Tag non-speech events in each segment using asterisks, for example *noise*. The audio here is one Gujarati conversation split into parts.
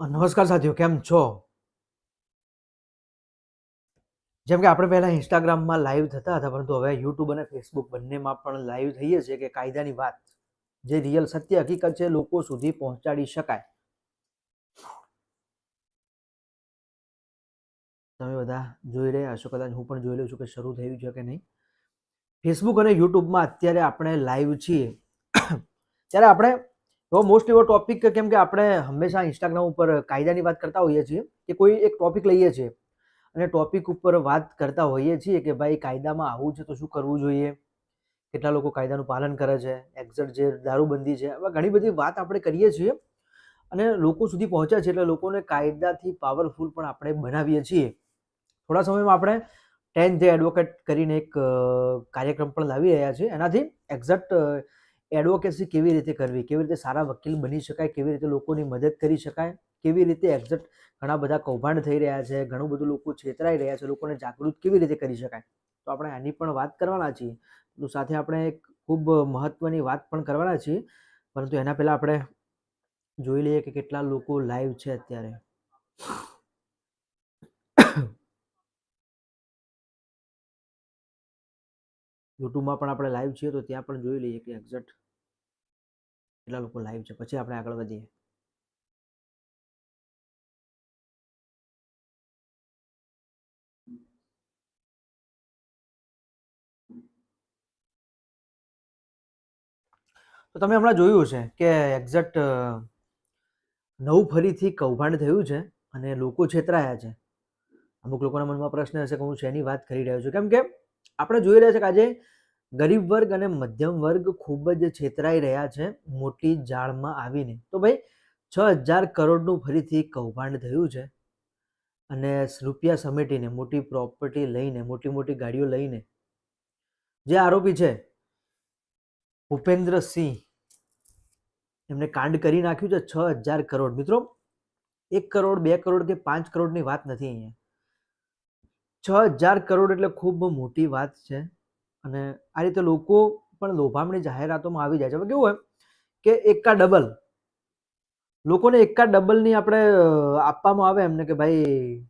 નમસ્કાર સાથીઓ, કેમ છો? જેમ કે આપણે પહેલાં ઇન્સ્ટાગ્રામમાં લાઈવ થતા હતા, પરંતુ હવે યુટ્યુબ અને ફેસબુક બંનેમાં પણ લાઈવ થઈએ છીએ કે કાયદાની વાત. જે રિયલ સત્ય હકીકત છે, લોકો સુધી પહોંચાડી શકાય. તમે બધા જોઈ રહ્યા છો કદાચ હું પણ જોઈ લઉં છું કે શરૂ થયું છે કે નહીં. ફેસબુક અને યુટ્યુબમાં અત્યારે આપણે લાઈવ છીએ. ત્યારે આપણે એવો મોસ્ટ એવો ટોપિક કેમ કે આપણે હંમેશા ઇન્સ્ટાગ્રામ ઉપર કાયદાની વાત કરતા હોઈએ છીએ કે કોઈ એક ટોપિક લઈએ છીએ અને ટોપિક ઉપર વાત કરતા હોઈએ છીએ કે ભાઈ કાયદામાં આવું છે તો શું કરવું જોઈએ? કેટલા લોકો કાયદાનું પાલન કરે છે? એક્ઝેક્ટ જે દારૂબંધી છે એવા ઘણી બધી વાત આપણે કરીએ છીએ અને લોકો સુધી પહોંચ્યા છે એટલે લોકોને કાયદાથી પાવરફુલ પણ આપણે બનાવીએ છીએ. થોડા સમયમાં આપણે ટેન જે એડવોકેટ કરીને એક કાર્યક્રમ પણ લાવી રહ્યા છીએ. એનાથી એક્ઝેક્ટ એડવોકેસી કેવી રીતે કરવી, કેવી રીતે સારા વકીલ બની શકાય, કેવી રીતે લોકોની મદદ કરી શકાય, કેવી રીતે એક્ઝેક્ટ ઘણા બધા કૌભાંડ થઈ રહ્યા છે, ઘણું બધું લોકો છેતરાઈ રહ્યા છે, લોકોને જાગૃત કેવી રીતે કરી શકાય. તો આપણે આની પણ વાત કરવાના છીએ. તો સાથે આપણે એક ખૂબ મહત્વની વાત પણ કરવાના છીએ. પરંતુ એના પહેલાં આપણે જોઈ લઈએ કે કેટલા લોકો લાઈવ છે અત્યારે. યુટ્યુબમાં પણ આપણે લાઈવ છીએ તો ત્યાં પણ જોઈ લઈએ કે એક્ઝેક્ટ કેટલા લોકો લાઈવ છે. પછી આપણે આગળ વધીએ. તો તમે હમણાં જોયું છે કે એક્ઝેક્ટ નવું ફરીથી કૌભાંડ થયું છે અને લોકો છેતરાયા છે. અમુક લોકોના મનમાં પ્રશ્ન હશે કે હું શેની વાત કરી રહ્યો છું? કેમ કે આપણે જોઈ રહ્યા છે કે આજે ગરીબ વર્ગ અને મધ્યમ વર્ગ ખૂબ જ છેતરાઈ રહ્યા છે મોટી જાળમાં આવીને. તો ભાઈ, છ હજાર કરોડનું ફરીથી કૌભાંડ થયું છે અને રૂપિયા સમેટીને, મોટી પ્રોપર્ટી લઈને, મોટી મોટી ગાડીઓ લઈને. જે આરોપી છે ભૂપેન્દ્રસિંહ એમને કાંડ કરી નાખ્યું છે છ હજાર કરોડ. મિત્રો, એક કરોડ, બે કરોડ કે પાંચ કરોડની વાત નથી અહીંયા. છ હજાર કરોડ એટલે ખૂબ મોટી વાત છે. અને આ રીતે લોકો પણ લોભામણી જાહેરાતોમાં આવી જાય છે. કેવું હોય કે એકા ડબલ, લોકોને એકા ડબલની આપણે આપવામાં આવે એમને કે ભાઈ,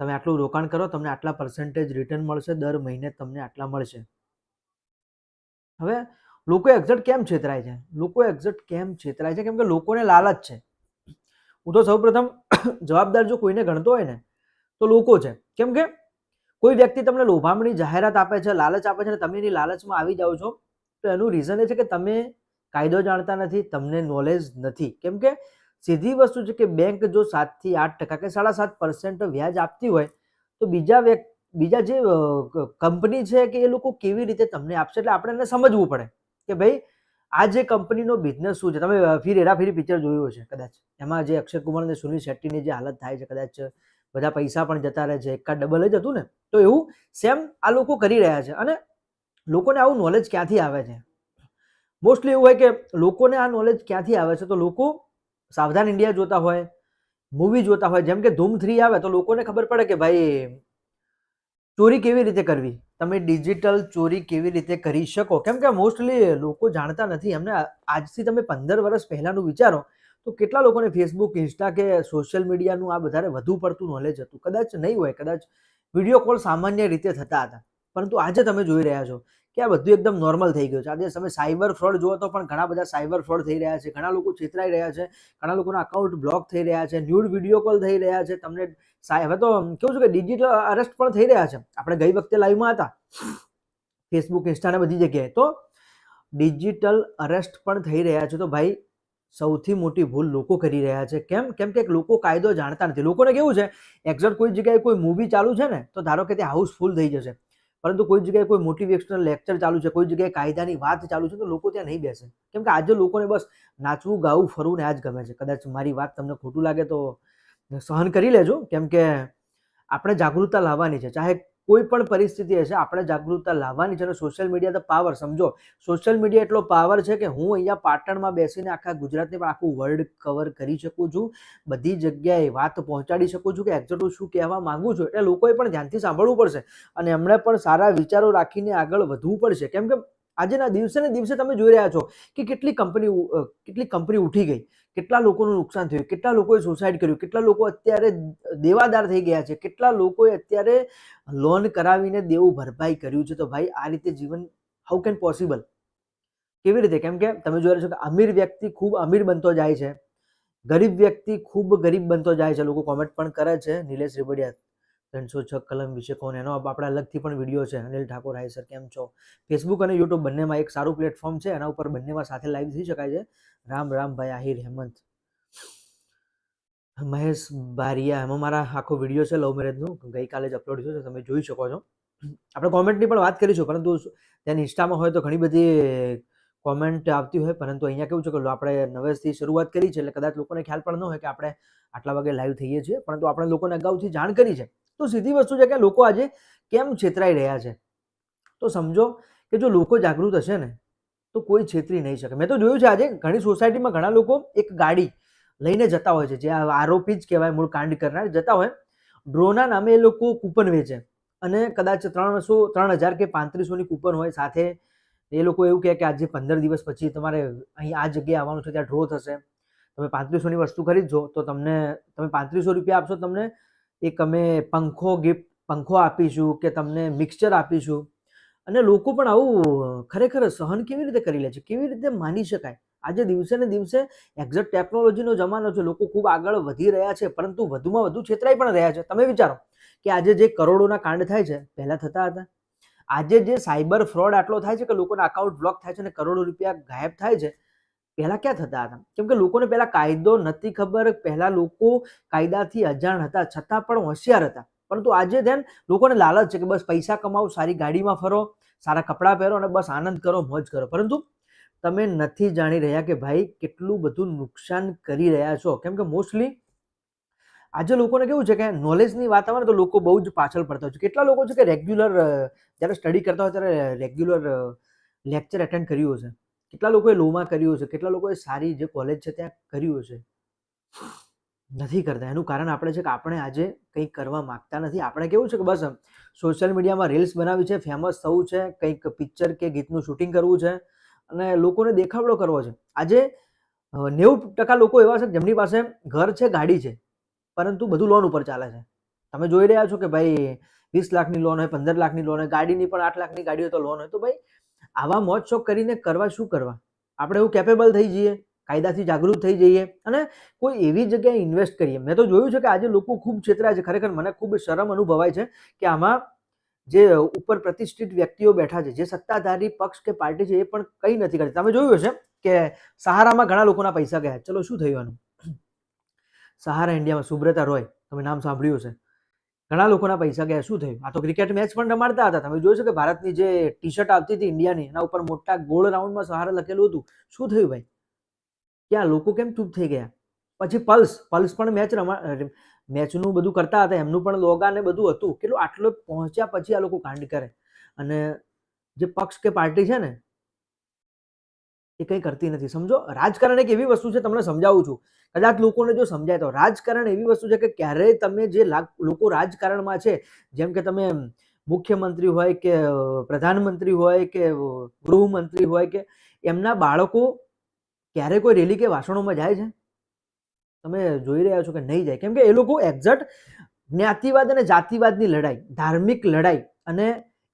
તમે આટલું રોકાણ કરો, તમને આટલા પર્સન્ટેજ રિટર્ન મળશે, દર મહિને તમને આટલા મળશે. હવે લોકો એક્ઝેક્ટ કેમ છેતરાય છે? લોકો એક્ઝેક્ટ કેમ છેતરાય છે? કેમ કે લોકોને લાલચ છે. હું તો સૌપ્રથમ *coughs* જવાબદાર જો કોઈને ગણતો હોય ને, તો લોકો છે. કેમ કે કોઈ વ્યક્તિ તમને લોભામણી જાહેરાત આપે છે, લાલચ આપે છે અને તમે એની લાલચમાં આવી જાઓ છો, તો એનું રીઝન એ છે કે તમે કાયદો જાણતા નથી, તમને નોલેજ નથી. કેમ કે સીધી વસ્તુ છે કે બેંક જો સાતથી આઠ ટકા કે સાડા સાત પર્સન્ટ વ્યાજ આપતી હોય, તો બીજા વ્યક્તિ બીજા જે કંપની છે કે એ લોકો કેવી રીતે તમને આપશે? એટલે આપણે એને સમજવું પડે કે ભાઈ, આ જે કંપનીનો બિઝનેસ શું છે? તમે ફિર હેરાફેરી પિક્ચર જોયું હશે, કદાચ. એમાં જે અક્ષય કુમાર અને સુનિલ શેટ્ટીની જે હાલત થાય છે, કદાચ બધા પૈસા પણ જતા રહે છે એકા ડબલ જ હતું ને, તો એવું સેમ આ લોકો કરી રહ્યા છે. અને લોકોને આવું નોલેજ ક્યાંથી આવે છે? મોસ્ટલી એવું હોય કે લોકોને આ નોલેજ ક્યાંથી આવે છે? તો લોકો સાવધાન ઇન્ડિયા જોતા હોય મૂવી જોતા હોય. જેમ કે ધૂમ થ્રી આવે તો લોકોને ખબર પડે કે ભાઈ, ચોરી કેવી રીતે કરવી? તમે ડિજિટલ ચોરી કેવી રીતે કરી શકો? કેમ કે મોસ્ટલી લોકો જાણતા નથી. એમને આજથી તમે પંદર વર્ષ પહેલાંનું વિચારો તો કેટલા લોકોને ફેસબુક ઇન્સ્ટા કે સોશિયલ મીડિયાનું આ વધારે વધુ પડતું નોલેજ હતું? કદાચ નહીં હોય, કદાચ વીડિયો કોલ સામાન્ય રીતે થતા હતા. પરંતુ આજે તમે જોઈ રહ્યા છો કે આ બધું એકદમ નોર્મલ થઈ ગયું છે. આજે તમે સાયબર ફ્રોડ જુઓ તો પણ ઘણા બધા સાયબર ફ્રોડ થઈ રહ્યા છે, ઘણા લોકો છેતરાઈ રહ્યા છે, ઘણા લોકોના અકાઉન્ટ બ્લોક થઈ રહ્યા છે ન્યૂડ વીડિયો કોલ થઈ રહ્યા છે. તમને હવે તો કેવું છે કે ડિજિટલ અરેસ્ટ પણ થઈ રહ્યા છે. આપણે ગઈ વખતે લાઈવમાં હતા. ફેસબુક ઇન્સ્ટા ને બધી જગ્યાએ. તો ડિજિટલ અરેસ્ટ પણ થઈ રહ્યા છે. તો ભાઈ સૌથી મોટી ભૂલ લોકો કરી રહ્યા છે. કેમ? કેમ કે લોકો કાયદો જાણતા નથી. લોકોને કેવું છે? એક્ઝેક્ટ કોઈ જગ્યાએ કોઈ મૂવી ચાલુ છે ને, તો ધારો કે તે હાઉસફુલ થઈ જશે. પરંતુ કોઈ જગ્યાએ કોઈ મોટિવેશનલ લેક્ચર ચાલુ છે, કોઈ જગ્યાએ કાયદાની વાત ચાલુ છે, તો લોકો ત્યાં નહીં બેસે. કેમ કે આજે લોકોને બસ નાચવું, ગાવું, ફરવું ને આ જ ગમે છે. કદાચ મારી વાત તમને ખોટું લાગે તો સહન કરી લેજો. કેમ કે આપણે જાગૃતતા લાવવાની છે. ચાહે કોઈ પણ પરિસ્થિતિ હશે, આપણે જાગૃતતા લાવવાની છે અને સોશિયલ મીડિયા તો પાવર સમજો. સોશિયલ મીડિયા એટલો પાવર છે કે હું અહીંયા પાટણમાં બેસીને આખા ગુજરાતને પણ આખું વર્લ્ડ કવર કરી શકું છું, બધી જગ્યાએ વાત પહોંચાડી શકું છું કે એક્ઝેક્ટ શું કહેવા માંગુ છું, એટલે લોકોએ પણ ધ્યાનથી સાંભળવું પડશે. અને એમણે પણ સારા વિચારો રાખીને આગળ વધવું પડશે. કેમ કે, આજેના દિવસે ને દિવસે તમે જોઈ રહ્યા છો કે કેટલી કંપની કેટલી કંપની ઉઠી ગઈ. કેટલા લોકોનું નુકસાન થયું, કેટલા લોકોએ સુસાઇડ કર્યું, કેટલા લોકો અત્યારે દેવાદાર થઈ ગયા છે, કેટલા લોકોએ અત્યારે લોન કરાવીને દેવું ભરપાઈ કર્યું છે. તો ભાઈ, આ રીતે જીવન હાઉ કેન પોસિબલ કેવી રીતે? કેમ કે તમે જોઈ રહ્યા છો કે અમીર વ્યક્તિ ખૂબ અમીર બનતો જાય છે. ગરીબ વ્યક્તિ ખૂબ ગરીબ બનતો જાય છે. લોકો કોમેન્ટ પણ કરે છે. નિલેશ રેબડિયા ત્રણસો છ કલમ વિશે કોણ? એનો આપણે અલગથી પણ વીડિયો છે. અનિલ ઠાકોર, હાય સર, કેમ છો? ફેસબુક અને યુટ્યુબ બંનેમાં એક સારું પ્લેટફોર્મ છે. એના ઉપર બંનેમાં સાથે લાઈવ થઈ શકાય છે. રામ રામ ભાઈ, આહિર, હેમંત. મહેશ બારિયા, એમાં મારા આખો વીડિયો છે લવ મેરેજનું ગઈકાલે જ અપલોડ થયો છે, તમે જોઈ શકો છો. આપણે કોમેન્ટની પણ વાત કરીશું, પરંતુ ત્યાં ઇન્સ્ટામાં હોય તો ઘણી બધી કોમેન્ટ આવતી હોય, પરંતુ અહીંયા કેવું છે કે આપણે નવેસથી શરૂઆત કરી છે, એટલે કદાચ લોકોને ખ્યાલ પણ ન હોય કે આપણે આટલા વાગે લાઈવ થઈએ છીએ, પરંતુ આપણે લોકોને અગાઉથી જાણ કરી છે. તો સીધી વસ્તુ છે કે લોકો આજે કેમ છેતરાઈ રહ્યા છે? તો સમજો કે જો લોકો જાગૃત હશે ને તો કોઈ છેતરી નહીં શકે. મેં તો જોયું છે આજે ઘણી સોસાયટીમાં ઘણા લોકો એક ગાડી લઈને જતા હોય છે, જે આરોપી જ કહેવાય મૂળ કાંડ કરનાર, જતા હોય. ડ્રોના નામે એ લોકો કૂપન વેચે અને કદાચ ત્રણસો, ત્રણ હજાર કે પાંત્રીસોની કૂપન હોય. સાથે એ લોકો એવું કહે કે આજે પંદર દિવસ પછી તમારે અહીં આ જગ્યાએ આવવાનું છે, ત્યાં ડ્રો થશે. તમે પાંત્રીસોની વસ્તુ ખરીદજો, તો તમને, તમે પાંત્રીસો રૂપિયા આપશો, તમને એક અમે પંખો ગિફ્ટ પંખો આપીશું કે તમને મિક્સચર આપીશું. અને લોકો પણ આવું ખરેખર સહન કેવી રીતે કરી લે છે? કેવી રીતે માની શકાય? આજે દિવસે ને દિવસે એક્ઝેક્ટ ટેકનોલોજીનો જમાનો છે, લોકો ખૂબ આગળ વધી રહ્યા છે, પરંતુ વધુમાં વધુ છેતરાઈ પણ રહ્યા છે. તમે વિચારો કે આજે જે કરોડોના કાંડ થાય છે, પહેલાં થતા હતા. આજે જે સાયબર ફ્રોડ આટલો થાય છે કે લોકોના અકાઉન્ટ બ્લોક થાય છે અને કરોડો રૂપિયા ગાયબ થાય છે, પહેલાં ક્યાં થતા હતા? કેમ કે લોકોને પહેલાં કાયદો નથી ખબર, પહેલાં લોકો કાયદાથી અજાણ હતા, છતાં પણ હોશિયાર હતા. પરંતુ આજે ધ્યાન લોકોને લાલચ છે કે બસ પૈસા કમાવો સારી ગાડીમાં ફરો, સારા કપડાં પહેરો અને બસ આનંદ કરો, મોજ કરો. પરંતુ તમે નથી જાણી રહ્યા કે ભાઈ કેટલું બધું નુકસાન કરી રહ્યા છો. કેમ કે મોસ્ટલી આજે લોકોને કેવું છે કે નોલેજની વાત આવે ને તો લોકો બહુ જ પાછળ પડતા હોય છે. કેટલા લોકો છે કે રેગ્યુલર જ્યારે સ્ટડી કરતા હોય ત્યારે રેગ્યુલર લેક્ચર એટેન્ડ કર્યું હશે. કેટલા લોકોએ લોમાં કર્યું છે કેટલા લોકોએ સારી જે કોલેજ છે ત્યાં કર્યું હશે. નથી કરતા. એનું કારણ આપણે છે કે આપણે આજે કંઈક કરવા માગતા નથી. આપણે કેવું છે કે બસ સોશિયલ મીડિયામાં રીલ્સ બનાવી છે ફેમસ થવું છે, કંઈક પિક્ચર કે ગીતનું શૂટિંગ કરવું છે અને લોકોને દેખાવડો કરવો છે. આજે નેવું ટકા લોકો એવા છે જેમની પાસે ઘર છે, ગાડી છે, પરંતુ બધું લોન ઉપર ચાલે છે. તમે જોઈ રહ્યા છો કે ભાઈ વીસ લાખની લોન હોય, પંદર લાખની લોન હોય, ગાડીની પણ આઠ લાખની ગાડી હોય તો લોન હોય. તો ભાઈ, આવા મોજ શોખ કરીને કરવા શું કરવા? આપણે એવું કેપેબલ થઈ જઈએ. કાયદાથી જાગૃત થઈ જઈએ અને કોઈ એવી જગ્યાએ ઇન્વેસ્ટ કરીએ. મેં તો જોયું છે કે આજે લોકો ખૂબ છેતરાય છે. ખરેખર મને ખૂબ શરમ અનુભવાય છે કે આમાં જે ઉપર પ્રતિષ્ઠિત વ્યક્તિઓ બેઠા છે, જે સત્તાધારી પક્ષ કે પાર્ટી છે એ પણ કંઈ નથી કરતી. તમે જોયું હશે કે સહારામાં ઘણા લોકોના પૈસા ગયા. ચલો, શું થયું આનું? સહારા ઇન્ડિયામાં સુબ્રતા રોય, તમે નામ સાંભળ્યું છે ઘણા લોકોના પૈસા ગયા. શું થયું? આ તો ક્રિકેટ મેચ પણ રમાડતા હતા. તમે જોયું છે કે ભારતની જે ટી શર્ટ આવતી હતી ઇન્ડિયાની એના ઉપર મોટા ગોળ રાઉન્ડમાં સહારા લખેલું હતું. શું થયું ભાઈ? ક્યાં લોકો કેમ ચૂપ થઈ ગયા? પછી પલ્સ પલ્સ પણ મેચ રમા મેચનું બધું કરતા હતા, એમનું પણ લોગા ને બધું હતું. કેટલું આટલો પહોંચ્યા પછી આ લોકો કાંડ કરે. અને જે પક્ષ કે પાર્ટી છે ને, એ કંઈ કરતી નથી. સમજો? રાજકારણ એક એવી વસ્તુ છે, તમને સમજાવું છું. કદાચ લોકોને જો સમજાય તો. રાજકારણ એવી વસ્તુ છે કે ક્યારેય તમે જે લોકો રાજકારણમાં છે, જેમ કે તમે મુખ્યમંત્રી હોય કે પ્રધાનમંત્રી હોય કે ગૃહમંત્રી હોય કે, એમના બાળકો ક્યારે કોઈ રેલી કે વાસણોમાં જાય છે? તમે જોઈ રહ્યા છો કે નહીં જાય. કેમ કે એ લોકો એક્ઝેક્ટ જ્ઞાતિવાદ અને જાતિવાદની લડાઈ, ધાર્મિક લડાઈ અને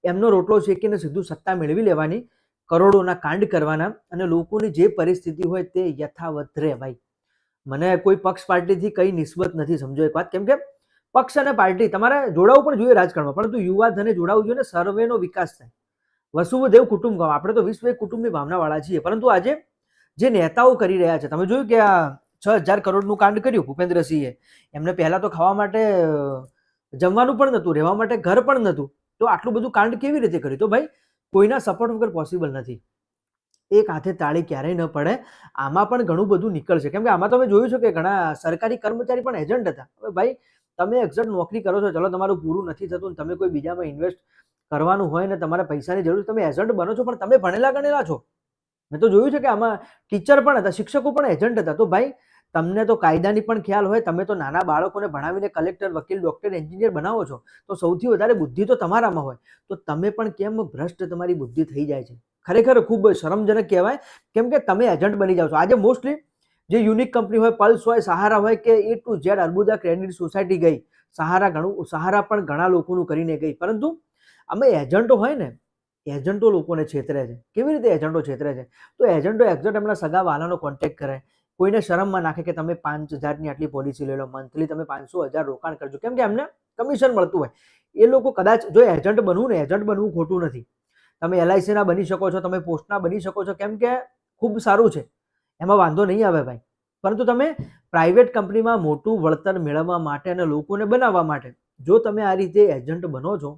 એમનો રોટલો શેકીને સીધું સત્તા મેળવી લેવાની, કરોડોના કાંડ કરવાના અને લોકોની જે પરિસ્થિતિ હોય તે યથાવત રહે ભાઈ મને કોઈ પક્ષ પાર્ટીથી કઈ નિસ્બત નથી, સમજો એક વાત. કેમ કે પક્ષ અને પાર્ટી તમારે જોડાવું પણ જોઈએ રાજકારણમાં, પરંતુ યુવા ધને જોડાવું જોઈએ ને સર્વેનો વિકાસ થાય. વસુદેવ કુટુંબ આપણે તો વિશ્વ કુટુંબની ભાવનાવાળા છીએ, પરંતુ આજે જે નેતાઓ કરી રહ્યા છે, તમે જોયું કે આ છ હજાર કરોડનું કાંડ કર્યું ભૂપેન્દ્રસિંહે? એમને પહેલાં તો ખાવા માટે જમવાનું પણ નહોતું, રહેવા માટે ઘર પણ નહોતું. તો આટલું બધું કાંડ કેવી રીતે કર્યું? તો ભાઈ, કોઈના સપોર્ટ વગર પોસિબલ નથી. એક હાથે તાળી ક્યારેય ન પડે, આમાં પણ ઘણું બધું નીકળશે. કેમ કે આમાં તમે જોયું છે કે ઘણા સરકારી કર્મચારી પણ એજન્ટ હતા. હવે ભાઈ, તમે એક્ઝેક્ટ નોકરી કરો છો, ચલો તમારું પૂરું નથી થતું તમે કોઈ બીજામાં ઇન્વેસ્ટ કરવાનું હોય ને તમારે પૈસાની જરૂર તમે એજન્ટ બનો છો, પણ તમે ભણેલા ગણેલા છો. મેં તો જોયું છે કે આમાં ટીચર પણ હતા, શિક્ષકો પણ એજન્ટ હતા. તો ભાઈ, તમને તો કાયદાની પણ ખ્યાલ હોય, તમે તો નાના બાળકોને ભણાવીને કલેક્ટર વકીલ ડોક્ટર એન્જિનિયર બનાવો છો, તો સૌથી વધારે બુદ્ધિ તો તમારામાં હોય. તો તમે પણ કેમ ભ્રષ્ટ તમારી બુદ્ધિ થઈ જાય છે? ખરેખર ખૂબ શરમજનક કહેવાય. કેમ કે તમે એજન્ટ બની જાઓ છો. આજે મોસ્ટલી જે યુનિક કંપની હોય પલ્સ હોય સહારા હોય કે A to Z Arbuda credit society ગઈ. સહારા ઘણું સહારા પણ ઘણા લોકોનું કરીને ગઈ. પરંતુ અમે એજન્ટો હોય ને એજન્ટો લોકોને છેતરે છે. કેવી રીતે એજન્ટો છેતરે છે? તો એજન્ટો એક્ઝેક્ટ એમના સગા વાલાનો કોન્ટેક્ટ કરે. કોઈને શરમમાં નાખે કે તમે પાંચ હજારની આટલી પોલિસી લઈ લો મંથલી તમે પાંચસો હજાર રોકાણ કરજો. કેમ કે એમને કમિશન મળતું હોય. એ લોકો કદાચ જો એજન્ટ બનવું ને એજન્ટ બનવું ખોટું નથી. તમે એલઆઈસીના બની શકો છો, તમે પોસ્ટના બની શકો છો, કેમ કે ખૂબ સારું છે. એમાં વાંધો નહીં આવે ભાઈ. પરંતુ તમે પ્રાઇવેટ કંપનીમાં મોટું વળતર મેળવવા માટે અને લોકોને બનાવવા માટે જો તમે આ રીતે એજન્ટ બનો છો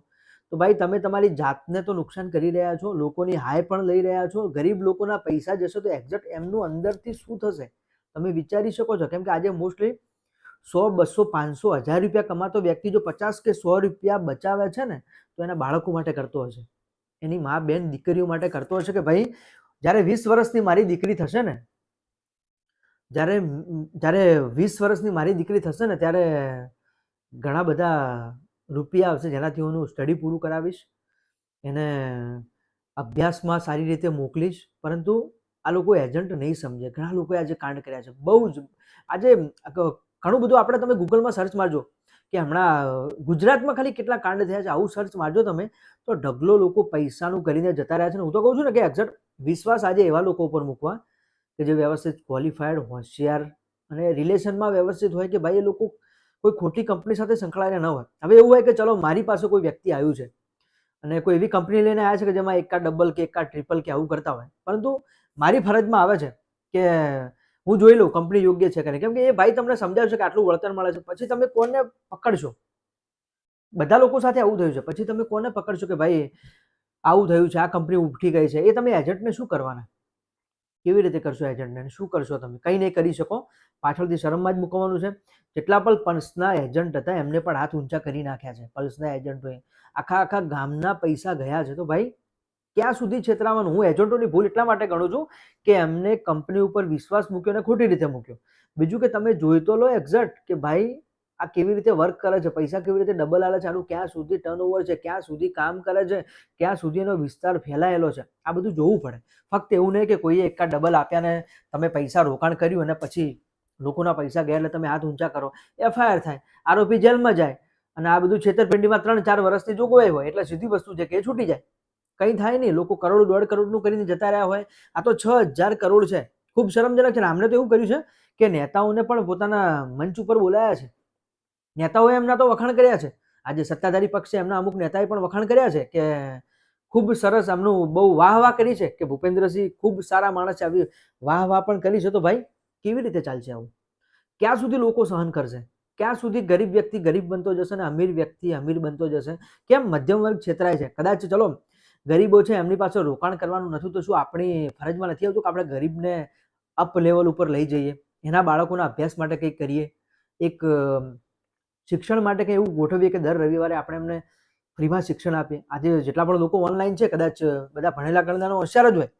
તો ભાઈ, તમે તમારી જાતને તો નુકસાન કરી રહ્યા છો, લોકોની હાય પણ લઈ રહ્યા છો, ગરીબ લોકોના પૈસા જશે તો એક્ઝેક્ટ એમનું અંદરથી શું થશે? તમે વિચારી શકો છો, કેમ કે આજે મોસ્ટલી સો, બસો, પાંચસો, હજાર રૂપિયા કમાતો વ્યક્તિ જો પચાસ કે સો રૂપિયા બચાવે છે ને, તો એના બાળકો માટે કરતો હશે. એની મા, બેન, દીકરીઓ માટે કરતો હશે કે ભાઈ, જ્યારે વીસ વર્ષની મારી દીકરી થશે ને, જ્યારે જ્યારે વીસ વર્ષની મારી દીકરી થશે ને, ત્યારે ઘણા બધા રૂપિયા આવશે જેનાથી હું સ્ટડી પૂરું કરાવીશ, એને અભ્યાસમાં સારી રીતે મોકલીશ, પરંતુ આ લોકો એજન્ટ નહીં સમજે. ઘણા લોકોએ આજે કાંડ કર્યા છે. બહુ જ, આજે ઘણું બધું આપણે તમે ગૂગલમાં સર્ચ મારજો કે હમણાં ગુજરાતમાં ખાલી કેટલા કાંડ થયા છે, આવું સર્ચ મારજો તમે, તો ઢગલો લોકો પૈસાનું કરીને જતા રહ્યા છે હું તો કહું છું ને કે એક્ઝેક્ટ વિશ્વાસ આજે એવા લોકો ઉપર મૂકવા કે જે વ્યવસ્થિત ક્વોલિફાઈડ હોશિયાર અને રિલેશનમાં વ્યવસ્થિત હોય કે ભાઈ એ લોકો કોઈ ખોટી કંપની સાથે સંકળાયેલા ન હોય. હવે એવું હોય કે ચલો, મારી પાસે કોઈ વ્યક્તિ આવ્યું છે અને કોઈ એવી કંપની લઈને આવ્યા છે કે જેમાં એકા ડબલ કે એકા ટ્રિપલ કે આવું કરતા હોય. પરંતુ મારી ફરજમાં આવે છે કે હું જોઈ લઉં કંપની યોગ્ય છે કે કેમ કે એ ભાઈ તમને સમજાવશે કે આટલું વળતર મળે છે. પછી તમે કોને પકડશો? બધા લોકો સાથે આવું થયું છે. પછી તમે કોને પકડશો કે ભાઈ, આવું થયું છે, આ કંપની ઉઠી ગઈ છે? એ તમે એજન્ટને શું કરવાના? કેવી રીતે કરશો એજન્ટને શું કરશો તમે? કંઈ નહીં કરી શકો. પાછળથી શરમમાં જ મૂકવાનું છે. જેટલા પણ પલ્સના એજન્ટ હતા, એમને પણ હાથ ઊંચા કરી નાખ્યા છે. પલ્સના એજન્ટોએ આખા આખા ગામના પૈસા ગયા છે. તો ભાઈ, ક્યાં સુધી છેતરાવાનું? હું એજન્ટોની ભૂલ એટલા માટે ગણું છું કે એમને કંપની ઉપર વિશ્વાસ મૂક્યો અને ખોટી રીતે મૂક્યો. બીજું કે તમે જોઈ તો લો એક્ઝેક્ટ કે ભાઈ આ કેવી રીતે વર્ક કરે છે? પૈસા કેવી રીતે ડબલ આવે છે? આનું ક્યાં સુધી ટર્નઓવર છે? ક્યાં સુધી કામ કરે છે? ક્યાં સુધી એનો વિસ્તાર ફેલાયેલો છે? આ બધું જોવું પડે. ફક્ત એવું નહીં કે કોઈએ એકા ડબલ આપ્યા ને તમે પૈસા રોકાણ કર્યું અને પછી લોકોના પૈસા ગયા એટલે તમે હાથ ઊંચા કરો. એફઆઈઆર થાય. આરોપી જેલમાં જાય અને આ બધું છેતરપિંડીમાં ત્રણ ચાર વર્ષથી જોગવાઈ હોય એટલે સીધી વસ્તુ છે કે છૂટી જાય. કંઈ થાય નહીં. લોકો કરોડ, દોઢ કરોડનું કરીને જતા રહ્યા હોય. આ તો છ હજાર કરોડ છે. ખૂબ શરમજનક છે આમને તો એવું કર્યું છે કે નેતાઓને પણ પોતાના મંચ ઉપર બોલાયા છે. નેતાઓએ એમના તો વખાણ કર્યા છે. આજે સત્તાધારી પક્ષે એમના અમુક નેતાએ પણ વખાણ કર્યા છે કે ખૂબ સરસ એમનું બહુ વાહ વાહ કરી છે કે ભૂપેન્દ્રસિંહ ખૂબ સારા માણસ આવી વાહ વાહ પણ કરી છે. તો ભાઈ, કેવી રીતે ચાલશે આવું? ક્યાં સુધી લોકો સહન કરશે? ક્યાં સુધી ગરીબ વ્યક્તિ ગરીબ બનતો જશે અને અમીર વ્યક્તિ અમીર બનતો જશે? કેમ મધ્યમ વર્ગ છેતરાય છે? કદાચ ચલો, ગરીબો છે એમની પાસે રોકાણ કરવાનું નથી તો શું આપણી ફરજમાં નથી આવતું કે આપણે ગરીબને અપ લેવલ ઉપર લઈ જઈએ? એના બાળકોના અભ્યાસ માટે કંઈક કરીએ? એક શિક્ષણ માટે કંઈ એવું ગોઠવીએ કે દર રવિવારે આપણે એમને ફ્રીમાં શિક્ષણ આપીએ. આજે જેટલા પણ લોકો ઓનલાઈન છે, કદાચ બધા ભણેલા ગણેલાનો હોશિયાર જ હોય.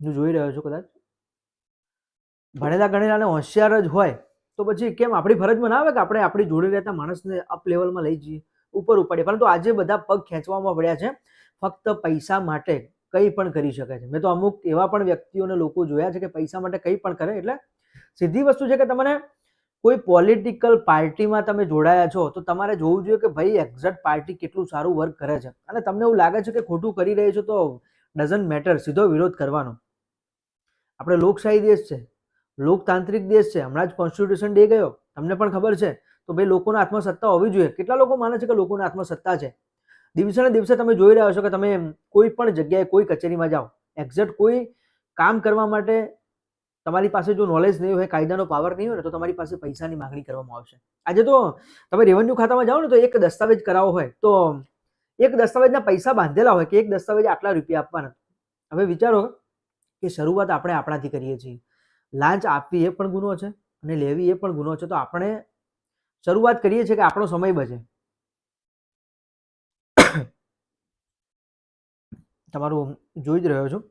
હું જોઈ રહ્યો છું કદાચ? ભણેલા ગણેલાને હોશિયાર જ હોય તો પછી કેમ આપણી ફરજમાં ના આવે કે આપણે આપણી જોડે રહેતા માણસને અપ લેવલમાં લઈ જઈએ, ઉપર ઉપાડીએ? પરંતુ આજે બધા પગ ખેંચવામાં પડ્યા છે, ફક્ત પૈસા માટે કંઈ પણ કરી શકે છે. મેં તો અમુક એવા પણ વ્યક્તિઓને લોકો જોયા છે કે પૈસા માટે કંઈ પણ કરે, એટલે સીધી વસ્તુ છે કે તમને કોઈ પોલિટિકલ પાર્ટીમાં તમે જોડાયા છો, તો તમારે જોવું જોઈએ કે ભાઈ એક્ઝેક્ટ પાર્ટી કેટલું સારું વર્ક કરે છે. અને તમને એવું લાગે છે કે ખોટું કરી રહી છો તો ડઝન્ટ મેટર સીધો વિરોધ કરવાનો. આપણે લોકશાહી દેશ છે, લોકતાંત્રિક દેશ છે, હમણાં જ કોન્સ્ટિટ્યુશન ડે ગયો, તમને પણ ખબર છે. તો ભાઈ લોકોના આત્મસત્તા હોવી જોઈએ. કેટલા લોકો માને છે કે લોકોના આત્મસત્તા છે? દિવસે દિવસે તમે જોઈ રહ્યા છો કે તમે કોઈ પણ જગ્યાએ કોઈ કચેરીમાં જાઓ એક્ઝેક્ટ કોઈ કામ કરવા માટે તમારી પાસે જો નોલેજ નહીં હોય, કાયદાનો પાવર નહીં હોય ને, તો તમારી પાસે પૈસાની માગણી કરવામાં આવશે. આજે તો તમે રેવન્યુ ખાતામાં જાઓ ને, તો એક દસ્તાવેજ કરાવો હોય, તો એક દસ્તાવેજના પૈસા બાંધેલા હોય કે એક દસ્તાવેજ આટલા રૂપિયા આપવાના. હવે વિચારો કે શરૂઆત આપણે આપણાથી કરીએ છીએ. લાંચ આપવી એ પણ ગુનો છે અને લેવી એ પણ ગુનો છે, તો આપણે શરૂઆત કરીએ છીએ કે આપણો સમય બચે. *coughs* તમારું જોઈ જ રહ્યો છું.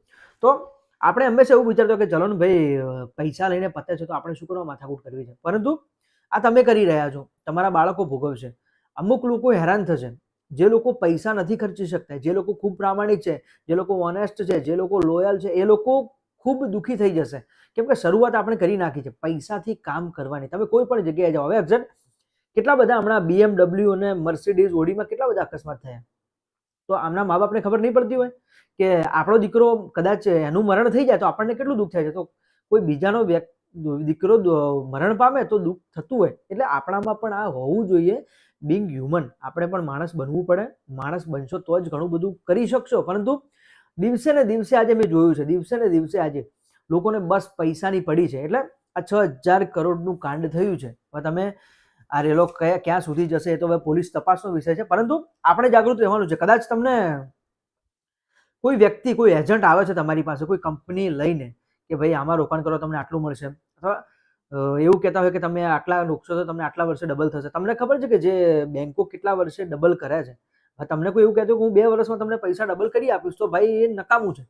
તો આપણે હંમેશા એવું વિચારતો કે ચલો ભાઈ પૈસા લઈને પતે છે તો આપણે શું કરવા માથાકૂટ કરવી છે? પરંતુ આ તમે કરી રહ્યા છો. તમારા બાળકો ભોગવશે. અમુક લોકો હેરાન થશે. જે લોકો પૈસા નથી ખર્ચી શકતા, જે લોકો ખૂબ પ્રામાણિક છે, જે લોકો ઓનેસ્ટ છે, જે લોકો લોયલ છે, એ લોકો ખૂબ દુઃખી થઈ જશે. કેમ કે શરૂઆત આપણે કરી નાખી છે. પૈસાથી કામ કરવાની. તમે કોઈ પણ જગ્યાએ જાઓ. હવે એક્ઝેક્ટ કેટલા બધા હમણાં બીએમડબલ્યુ અને મર્સિડીઝ ઓડીમાં કેટલા બધા અકસ્માત થયા? તો આમના મા બાપને ખબર નહીં પડતી હોય કે આપણો દીકરો કદાચ એનું મરણ થઈ જાય તો આપણને કેટલું દુઃખ થાય છે? તો કોઈ બીજાનો દીકરો મરણ પામે તો દુઃખ થતું હોય. એટલે આપણામાં પણ આ હોવું જોઈએ બિંગ હ્યુમન આપણે પણ માણસ બનવું પડે. માણસ બનશો તો જ ઘણું બધું કરી શકશો. પરંતુ દિવસે ને દિવસે આજે મેં જોયું છે, દિવસે ને દિવસે આજે લોકોને બસ પૈસાની પડી છે. એટલે આ છ હજાર કરોડનું કાંડ થયું છે. હવે તમે આ રેલો કયા ક્યાં સુધી જશે એ તો હવે પોલીસ તપાસનો વિષય છે. પરંતુ આપણે જાગૃત રહેવાનું છે. કદાચ તમને કોઈ વ્યક્તિ, કોઈ એજન્ટ આવે છે તમારી પાસે, કોઈ કંપની લઈને કે ભાઈ આમાં રોકાણ કરો, તમને આટલું મળશે. અથવા એવું કહેતા હોય કે તમે આટલા રોકશો તો તમને આટલા વર્ષે ડબલ થશે. તમને ખબર છે કે જે બેંકો કેટલા વર્ષે ડબલ કરે છે? તમને કોઈ એવું કહેતું કે હું બે વર્ષમાં તમને પૈસા ડબલ કરી આપીશ, તો ભાઈ એ નકામું છે.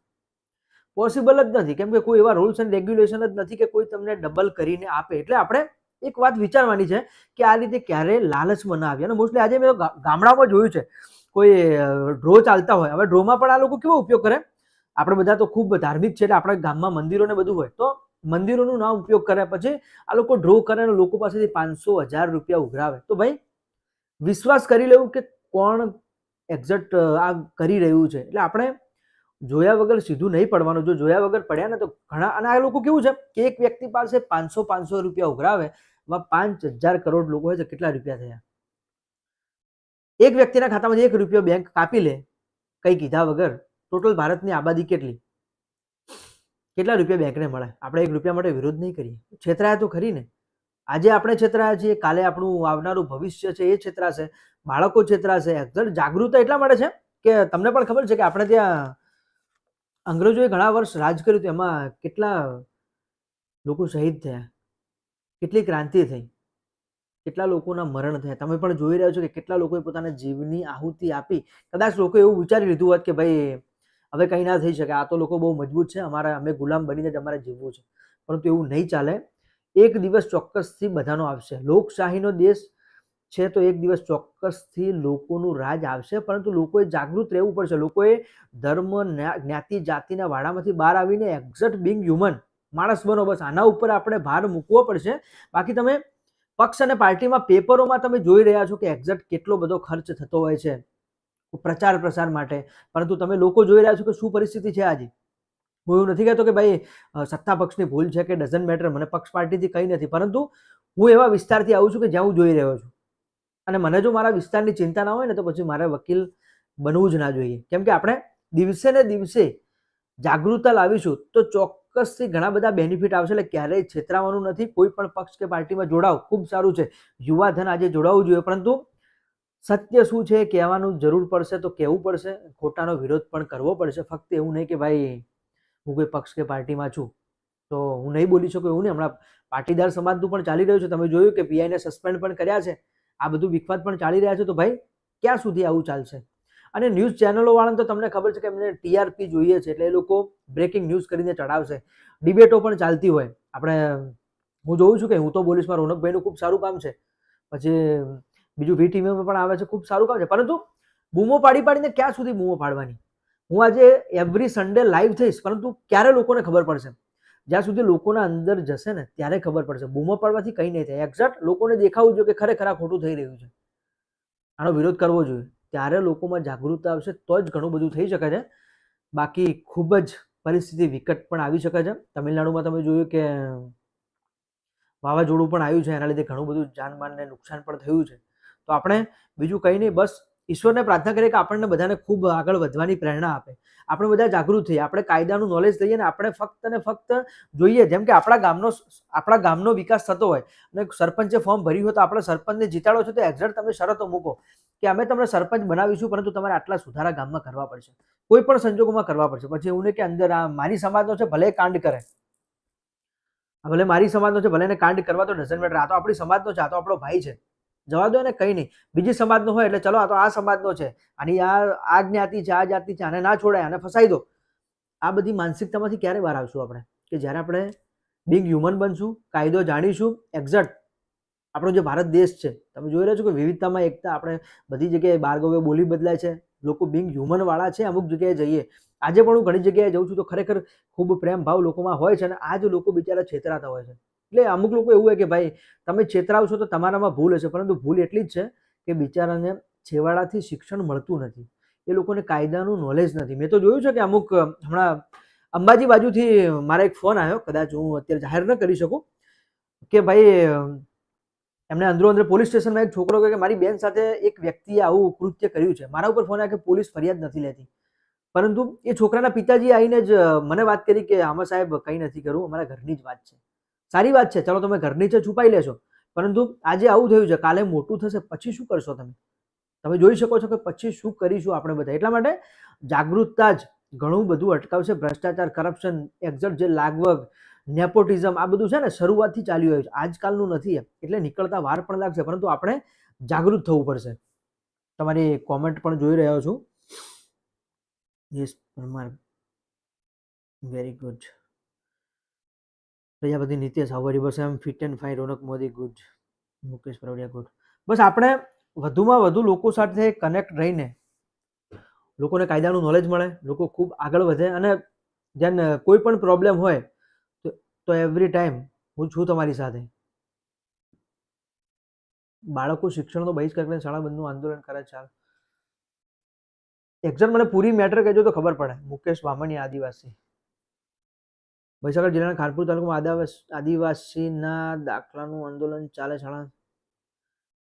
પોસિબલ જ નથી. કેમ કે કોઈ એવા રૂલ્સ એન્ડ રેગ્યુલેશન જ નથી કે કોઈ તમને ડબલ કરીને આપે. એટલે આપણે એક વાત વિચારવાની છે કે આ રીતે ક્યારે લાલચમાં ના આવી અને મોસ્ટલી આજે મેં ગામડામાં જોયું છે, કોઈ ડ્રો ચાલતા હોય. હવે ડ્રોમાં પણ આ લોકો કેવો ઉપયોગ કરે? આપણે બધા તો ખૂબ ધાર્મિક છે એટલે આપણા ગામમાં મંદિરો ને બધું હોય. તો મંદિરોનું નામ ઉપયોગ કરે પછી આ લોકો ડ્રો કરે અને લોકો પાસેથી પાંચસો હજાર રૂપિયા ઉઘરાવે. તો ભાઈ, વિશ્વાસ કરી લેવું કે કોણ એક્ઝેક્ટ આ કરી રહ્યું છે? એટલે આપણે જોયા વગર સીધું નહીં પડવાનું. જો જોયા વગર પડ્યા ને તો ઘણા, અને આ લોકો કેવું છે કે એક વ્યક્તિ પાસે પાંચસો પાંચસો રૂપિયા ઉઘરાવે એમાં પાંચ હજાર કરોડ લોકો હોય તો કેટલા રૂપિયા થયા? એક વ્યક્તિના ખાતામાંથી એક રૂપિયો બેંક કાપી લે, કંઈ કીધા વગર ટોટલ ભારતની આબાદી કેટલી? કેટલા રૂપિયા બેંકને મળે? આપણે એક રૂપિયા માટે વિરોધ નહીં કરીએ. છેતરાયા તો ખરી ને. આજે આપણે છેતરાયા છીએ, કાલે આપણું આવનારું ભવિષ્ય છે, એ છેતરાશે. બાળકો છેતરાશે. જાગૃતતા એટલા માટે છે કે તમને પણ ખબર છે કે આપણે ત્યાં અંગ્રેજોએ ઘણા વર્ષ રાજ કર્યું હતું, એમાં કેટલા લોકો શહીદ થયા? કેટલી ક્રાંતિ થઈ? કેટલા લોકોના મરણ થયા? તમે પણ જોઈ રહ્યા છો કે કેટલા લોકોએ પોતાના જીવની આહુતિ આપી. કદાચ લોકો એવું વિચારી લીધું હોત કે ભાઈ, હવે કંઈ ના થઈ શકે. આ તો લોકો બહુ મજબૂત છે. અમારે, અમે ગુલામ બનીને જ અમારે જીવવું છે. પરંતુ એવું નહીં ચાલે. એક દિવસ ચોક્કસથી બધાનો આવશે. લોકશાહીનો દેશ છે તો એક દિવસ ચોક્કસથી લોકોનું રાજ આવશે. પરંતુ લોકોએ જાગૃત રહેવું પડશે. લોકોએ ધર્મ જ્ઞાતિ, જાતિના વાડામાંથી બહાર આવીને એક્ઝેક્ટ બિંગ હ્યુમન માણસ બનો બસ. આના ઉપર આપણે ભાર મૂકવો પડશે. બાકી તમે પક્ષ અને પાર્ટીમાં પેપરોમાં તમે જોઈ રહ્યા છો કે એક્ઝેક્ટ કેટલો બધો ખર્ચ થતો હોય છે પ્રચાર પ્રસાર માટે. પરંતુ તમે લોકો જોઈ રહ્યા છો કે શું પરિસ્થિતિ છે આજે? હું એવું નથી કહેતો કે ભાઈ સત્તા પક્ષની ભૂલ છે કે ડઝન્ટ મેટર મને પક્ષ પાર્ટીથી કંઈ નથી. પરંતુ હું એવા વિસ્તારથી આવું છું કે જ્યાં હું જોઈ રહ્યો છું. અને મને જો મારા વિસ્તારની ચિંતા ના હોય ને તો પછી મારે વકીલ બનવું જ ના જોઈએ. કેમ કે આપણે દિવસે ને દિવસે જાગૃતતા લાવીશું તો ચોક્કસથી ઘણા બધા બેનિફિટ આવશે. એટલે ક્યારેય છેતરાવાનું નથી. કોઈ પણ પક્ષ કે પાર્ટીમાં જોડાવ ખૂબ સારું છે. યુવા ધન આજે જોડાવવું જોઈએ. પરંતુ સત્ય શું છે કહેવાનું જરૂર પડશે તો કહેવું પડશે. ખોટાનો વિરોધ પણ કરવો પડશે. ફક્ત એવું નહીં કે ભાઈ, હું કોઈ પક્ષ કે પાર્ટીમાં છું. તો હું નહીં બોલી શકું એવું નહીં. હમણાં પાટીદાર સમાજનું પણ ચાલી રહ્યું છે. તમે જોયું કે પીઆઈને સસ્પેન્ડ પણ કર્યા છે. આ બધું વિખવાદ પણ ચાલી રહ્યા છે. તો ભાઈ, ક્યાં સુધી આવું ચાલશે? અને ન્યૂઝ ચેનલો વાળાને તો તમને ખબર છે કે એમને ટીઆરપી જોઈએ છે એટલે એ લોકો બ્રેકિંગ ન્યૂઝ કરીને ચડાવશે. ડિબેટો પણ ચાલતી હોય. આપણે, હું જોઉં છું કે હું તો બોલીશ, મારા રોનકભાઈનું ખૂબ સારું કામ છે. પછી બીજું વી ટીવીમાં પણ આવે છે, ખૂબ સારું કામ છે. પરંતુ બૂમો પાડી પાડીને ક્યાં સુધી બૂમો પાડવાની? હું આજે એવરી સન્ડે લાઈવ થઈશ, પરંતુ ક્યારે લોકોને ખબર પડશે? જ્યાં સુધી લોકોના અંદર જશે ને, ત્યારે ખબર પડશે. બૂમો પાડવાથી કંઈ નહીં થાય. એક્ઝેક્ટ લોકોને દેખાવું જોઈએ કે ખરેખર આ ખોટું થઈ રહ્યું છે. આનો વિરોધ કરવો જોઈએ. ત્યારે લોકોમાં જાગૃતતા આવશે તો જ ઘણું બધું થઈ શકે છે. બાકી ખૂબ જ પરિસ્થિતિ વિકટ પણ આવી શકે છે. તમિલનાડુમાં તમે જોયું કે વાવાઝોડું પણ આવ્યું છે, એના લીધે ઘણું બધું જાનમાનને નુકસાન પણ થયું છે. તો આપણે બીજું કંઈ નહીં, બસ ઈશ્વરને પ્રાર્થના કરીએ કે આપણને બધાને ખૂબ આગળ વધવાની પ્રેરણા આપે. આપણે બધા જાગૃત થઈએ, આપણે કાયદાનું નોલેજ લઈએ ને આપણે ફક્ત ને ફક્ત જોઈએ. જેમ કે આપણા ગામનો આપણા ગામનો વિકાસ થતો હોય અને સરપંચે ફોર્મ ભર્યું હોય તો આપણે સરપંચને જીતાડો છો તો એક્ઝેક્ટ તમે શરતો મૂકો કે અમે તમને સરપંચ બનાવીશું પરંતુ તમારે આટલા સુધારા ગામમાં કરવા પડશે. કોઈ પણ સંજોગોમાં કરવા પડશે. પછી એવું નહીં કે અંદર આ મારી સમાજનો છે ભલે કાંડ કરે. ભલે મારી સમાજનો છે ભલે કાંડ કરવા તો ડઝન મેટર આ તો આપણી સમાજનો છે, આ તો આપણો ભાઈ છે. જવા દો ને કંઈ નહીં. બીજી સમાજનો હોય એટલે ચલો આ તો આ સમાજનો છે. આની આ આ જ્ઞાતિ છે, આ જાતિ છે, આને ના છોડાય, આને ફસાઈ દો. આ બધી માનસિકતામાંથી ક્યારે બહાર આવશું આપણે? કે જ્યારે આપણે બિંગ હ્યુમન બનશું, કાયદો જાણીશું એક્ઝેક્ટ આપણો જે ભારત દેશ છે, તમે જોઈ રહ્યા છો કે વિવિધતામાં એકતા આપણે બધી જગ્યાએ બારગવે બોલી બદલાય છે. લોકો બિંગ હ્યુમનવાળા છે, અમુક જગ્યાએ જઈએ. આજે પણ હું ઘણી જગ્યાએ જઉં છું તો ખરેખર ખૂબ પ્રેમ ભાવ લોકોમાં હોય છે અને આ જ લોકો બિચારા છેતરાતા હોય છે. એટલે અમુક લોકો એવું હોય કે ભાઈ, તમે છેતરાવ છો તો તમારામાં ભૂલ હશે, પરંતુ ભૂલ એટલી જ છે કે બિચારાને છેવાડાથી શિક્ષણ મળતું નથી. એ લોકોને કાયદાનું નોલેજ નથી. મેં તો જોયું છે કે અમુક, હમણાં અંબાજી બાજુથી મારા એક ફોન આવ્યો, કદાચ હું અત્યારે જાહેર ન કરી શકું, કે ભાઈ એમને અંદરો અંદર પોલીસ સ્ટેશનમાં એક છોકરો કે મારી બેન સાથે એક વ્યક્તિએ આવું કૃત્ય કર્યું છે. મારા ઉપર ફોન આવ્યો કે પોલીસ ફરિયાદ નથી લેતી. પરંતુ એ છોકરાના પિતાજી આવીને જ મને વાત કરી કે આમાં સાહેબ કંઈ નથી કરવું અમારા ઘરની જ વાત છે. સારી વાત છે. ચલો તમે ઘરની છે, છુપાઈ લેશો. પરંતુ આજે આવું થયું છે. કાલે મોટું થશે, પછી શું કરશો તમે? તમે જોઈ શકો છો કે પછી શું કરીશું આપણે બધા. એટલા માટે જાગૃતતા જ ઘણું બધું અટકાવશે. ભ્રષ્ટાચાર કરપ્શન એક્ઝટ જે લાગવગ નેપોટિઝમ આ બધું છે ને શરૂઆતથી ચાલ્યું આવ્યું છે. આજકાલનું નથી એટલે નીકળતા વાર પણ લાગશે. પરંતુ આપણે જાગૃત થવું પડશે. તમારી કોમેન્ટ પણ જોઈ રહ્યો છું. Yes Parmar. Very good Prajapati Nitya Savari bus M fit and fine Ronak Modi good Mukesh Parvadiya good બસ આપણે વધુમાં વધુ લોકો સાથે કનેક્ટ રહીને લોકોને કાયદાનું નોલેજ મળે, લોકો ખૂબ આગળ વધે અને જેન કોઈ પણ પ્રોબ્લેમ હોય તો એવરી ટાઈમ હું છું તમારી સાથે. બાળકો શિક્ષણનો બહિષ્કાર કરીને શાળા બંધનું આંદોલન કરે ચાલ એક્ઝામ મને પૂરી મેટર કહેજો તો ખબર પડે. મુકેશ વામણી આદિવાસી. મહીસાગર જિલ્લાના ખાનપુર તાલુકામાં આદિવાસી, આદિવાસીના દાખલાનું આંદોલન ચાલે શાળા.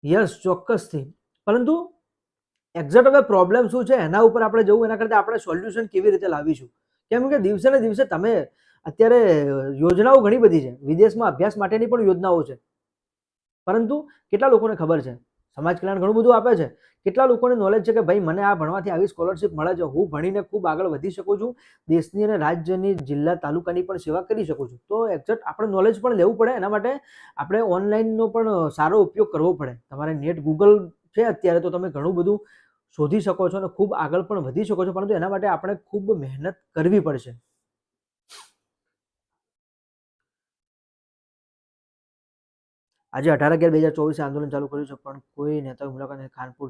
યસ, ચોક્કસથી. પરંતુ એક્ઝેક્ટ હવે પ્રોબ્લેમ શું છે? એના ઉપર આપણે જવું, એના કરતાં આપણે સોલ્યુશન કેવી રીતે લાવીશું? કેમ કે દિવસે ને દિવસે તમે અત્યારે યોજનાઓ ઘણી બધી છે. વિદેશમાં અભ્યાસ માટેની પણ યોજનાઓ છે. પરંતુ કેટલા લોકોને ખબર છે? સમાજ કલ્યાણ ઘણું બધું આપે છે. કેટલા લોકોને નોલેજ છે કે ભાઈ, મને આ ભણવાથી આવી સ્કોલરશિપ મળે છે, હું ભણીને ખૂબ આગળ વધી શકું છું, દેશની અને રાજ્યની જિલ્લા તાલુકાની પણ સેવા કરી શકું છું. તો એક્ઝેક્ટ આપણે નોલેજ પણ લેવું પડે, એના માટે આપણે ઓનલાઈનનો પણ સારો ઉપયોગ કરવો પડે. તમારે નેટ ગૂગલ છે અત્યારે, તો તમે ઘણું બધું શોધી શકો છો અને ખૂબ આગળ પણ વધી શકો છો, પરંતુ એના માટે આપણે ખૂબ મહેનત કરવી પડશે. આજે અઢાર અગિયાર બે હજાર ચોવીસે આંદોલન ચાલુ કર્યું છે, પણ કોઈ નેતાઓ મુલાકાત ખાનપુર